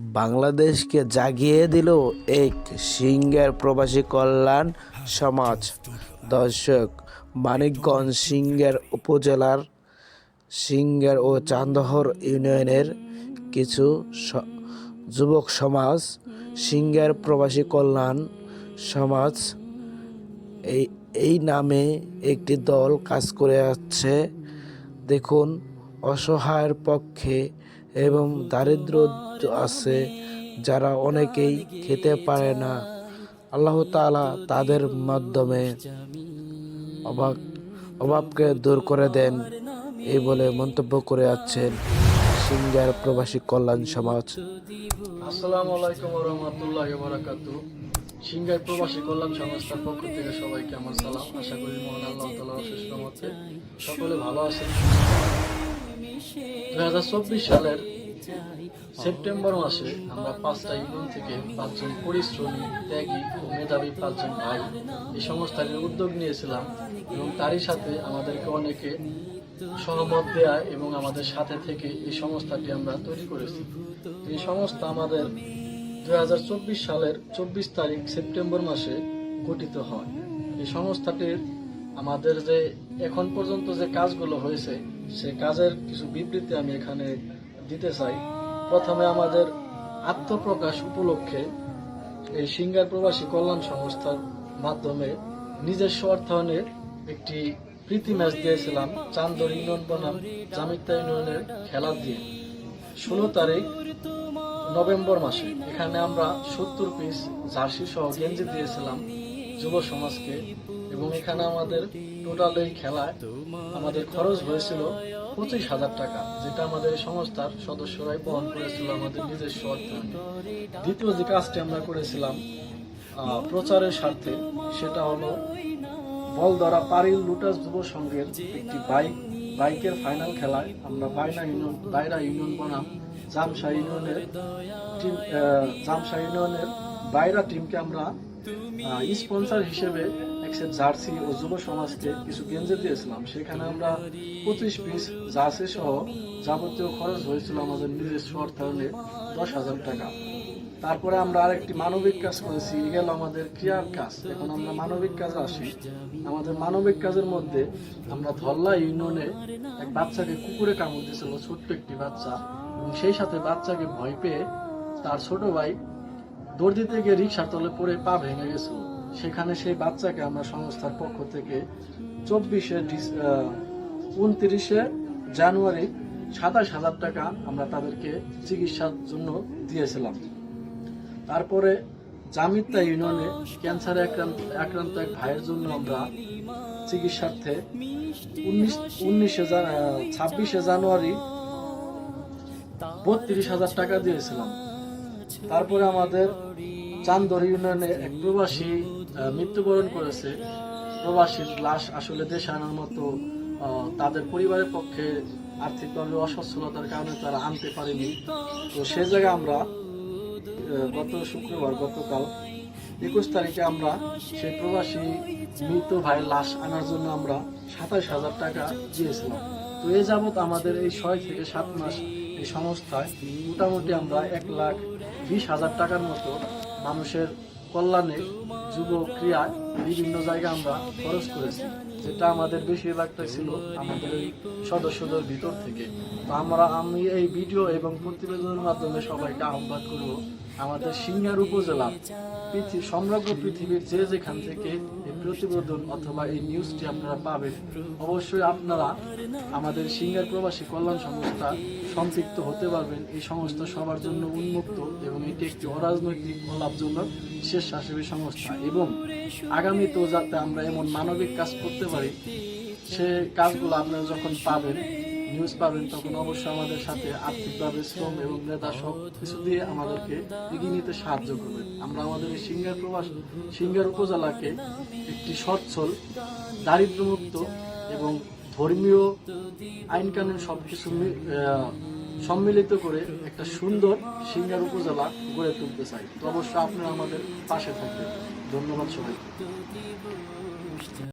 বাংলাদেশকে জাগিয়ে দিল এক সিঙ্গার প্রবাসী কল্যাণ সমাজ। দর্শক, মানিকগঞ্জ সিঙ্গার উপজেলার সিঙ্গার ও চান্দহর ইউনিয়নের কিছু যুবক সমাজ, সিঙ্গার প্রবাসী কল্যাণ সমাজ এই এই নামে একটি দল কাজ করে যাচ্ছে দেখুন অসহায়ের পক্ষে এবং দারিদ্র আছে যারা অনেকেই খেতে পারে না। আল্লাহ তাআলা তাদের মাধ্যমে অভাব অভাবকে দূর করে দেন এই বলে মন্তব্য করে আছেন সিঙ্গার প্রবাসী কল্যাণ সমাজ। আসসালামু আলাইকুম রহমতুল্লাহ বারাকাত সিঙ্গাই প্রবাসী কল্যাণ সংস্থার পক্ষ থেকে সবাইকে আমার সালাম। আশা করি মহান আল্লাহ তালা রহমতে সকলে ভালো আছেন। দুই হাজার চব্বিশ সালের সেপ্টেম্বর মাসে আমরা পাঁচটা ইউনিয়ন থেকে পাঁচজন পরিশ্রমী, ত্যাগী ও মেধাবী পাঁচজন ভাই এই সংস্থাটির উদ্যোগ নিয়েছিলাম এবং তারই সাথে আমাদেরকে অনেকে সহমত দেয়া এবং আমাদের সাথে থেকে এই সংস্থাটি আমরা তৈরি করেছি। এই সংস্থা আমাদের দুই হাজার চব্বিশ সালের চব্বিশ তারিখ সেপ্টেম্বর মাসে গঠিত হয়। এই সংস্থাটির আমাদের যে এখন পর্যন্ত যে কাজগুলো হয়েছে সে কাজের কিছু বিবৃতি আমি এখানে দিতে চাই। প্রথমে আমাদের আত্মপ্রকাশ উপলক্ষে এই সিঙ্গার প্রবাসী কল্যাণ সংস্থার মাধ্যমে নিজস্ব অর্থায়নে একটি প্রীতি ম্যাচ দিয়েছিলাম চান্দর ইউনিয়ন বনাম জামিতা ইউনিয়নের খেলা দিয়ে। ষোলো তারিখ নভেম্বর মাসে। এখানে আমরা সত্তর পিস জার্সি সহ গেঞ্জি দিয়েছিলাম। যুব সমাজকে এবং এখানে আমাদের টোটাল এই খেলায় আমাদের খরচ হয়েছিল পঁচিশ হাজার টাকা, যেটা আমাদের সংস্থার সদস্যরাই বহন করেছিল আমাদের নিজস্ব অর্থায়নে। দ্বিতীয় যে কাজটি আমরা করেছিলাম প্রচারের স্বার্থে, সেটা হলো বলদরা পারিল লুটাস যুব সংঘের একটি বাইক, বাইকের ফাইনাল খেলায় আমরা বাইনা ইউনিয়ন বাইরা ইউনিয়ন বনাম জামশা ইউনিয়নের জামশা ইউনিয়নের বাইরা টিমকে আমরা স্পন্সর হিসেবে একটা জার্সি ও যুব সমাজকে কিছু গেঞ্জি দিয়েছিলাম। সেখানে আমরা পঁচিশ পিস জার্সি সহ যাবতীয় খরচ হয়েছিল আমাদের নিজস্ব অর্থায়নে দশ হাজার টাকা। তারপরে আমরা আরেকটি মানবিক কাজ করেছি গেল আমাদের ক্রিয়ার কাজ। এখন আমরা মানবিক কাজে আসি। আমাদের মানবিক কাজের মধ্যে আমরা ধল্লা ইউনিয়নে এক বাচ্চাকে কুকুরে কামড় দিয়েছিল, ছোট্ট একটি বাচ্চা। এবং সেই সাথে বাচ্চাকে ভয় পেয়ে তার ছোট ভাই দৌড় দিতে গিয়ে রিক্সার তলে পড়ে পা ভেঙে গেছিল। সেখানে সেই বাচ্চাকে আমরা সংস্থার পক্ষ থেকে চব্বিশে উনত্রিশে জানুয়ারি সাতাশ হাজার টাকা আমরা তাদেরকে চিকিৎসার জন্য দিয়েছিলাম। তারপরে জামিতা ইউনিয়নে ক্যান্সারে আক্রান্ত আক্রান্ত এক ভাইয়ের জন্য আমরা চিকিৎসার্থে উনিশ উনিশে ছাব্বিশে জানুয়ারি বত্রিশ হাজার টাকা দিয়েছিলাম। তারপরে আমাদের চান্দর ইউনিয়নে এক প্রবাসী মৃত্যুবরণ করেছে। প্রবাসীর লাশ আসলে দেশে আনার মতো তাদের পরিবারের পক্ষে আর্থিকভাবে অসচ্ছলতার কারণে তারা আনতে পারেনি। তো সে জায়গায় আমরা গত শুক্রবার, গতকাল একুশ তারিখে আমরা সেই প্রবাসী মৃত ভাইয়ের লাশ আনার জন্য আমরা সাতাশ হাজার টাকা দিয়েছিলাম। তো এ যাবৎ আমাদের এই ছয় থেকে সাত মাস এই সংস্থায় মোটামুটি আমরা এক লাখ বিশ হাজার টাকার মতো মানুষের কল্যাণে যুব ক্রিয়ায় বিভিন্ন জায়গায় আমরা খরচ করেছি। যেটা আমাদের বেশিরভাগটা ছিল আমাদের এই সদস্যদের ভিতর থেকে। তো আমরা, আমি এই ভিডিও এবং প্রতিবেদনের মাধ্যমে সবাইকে আহ্বান করব, আমাদের সিঙ্গার উপজেলা পৃথিবী সমগ্র পৃথিবীর যে যেখান থেকে প্রতিবেদন অথবা এই নিউজটি আপনারা পাবেন। অবশ্যই আপনারা আমাদের সিঙ্গার প্রবাসী কল্যাণ সংস্থা সম্পৃক্ত হতে পারবেন। এই সংস্থা সবার জন্য উন্মুক্ত এবং এটি একটি অরাজনৈতিক ও লাভজনক স্বেচ্ছাসেবী সংস্থা এবং আগামীতেও যাতে আমরা এমন মানবিক কাজ করতে পারি, সে কাজগুলো আপনারা যখন পাবেন নিউজ পাবেন তখন অবশ্যই আমাদের সাথে আর্থিকভাবে শ্রম এবং নেতা সব কিছু দিয়ে আমাদেরকে এগিয়ে নিতে সাহায্য করবেন। আমরা আমাদের এই সিঙ্গার প্রবাস সিঙ্গার উপজেলাকে একটি সচ্ছল দারিদ্রমুক্ত এবং ধর্মীয় আইন কানুন সবকিছু মি- আহ, সম্মিলিত করে একটা সুন্দর সিঙ্গার উপজেলা গড়ে তুলতে চাই। তো অবশ্যই আপনারা আমাদের পাশে থাকবেন। ধন্যবাদ সবাইকে।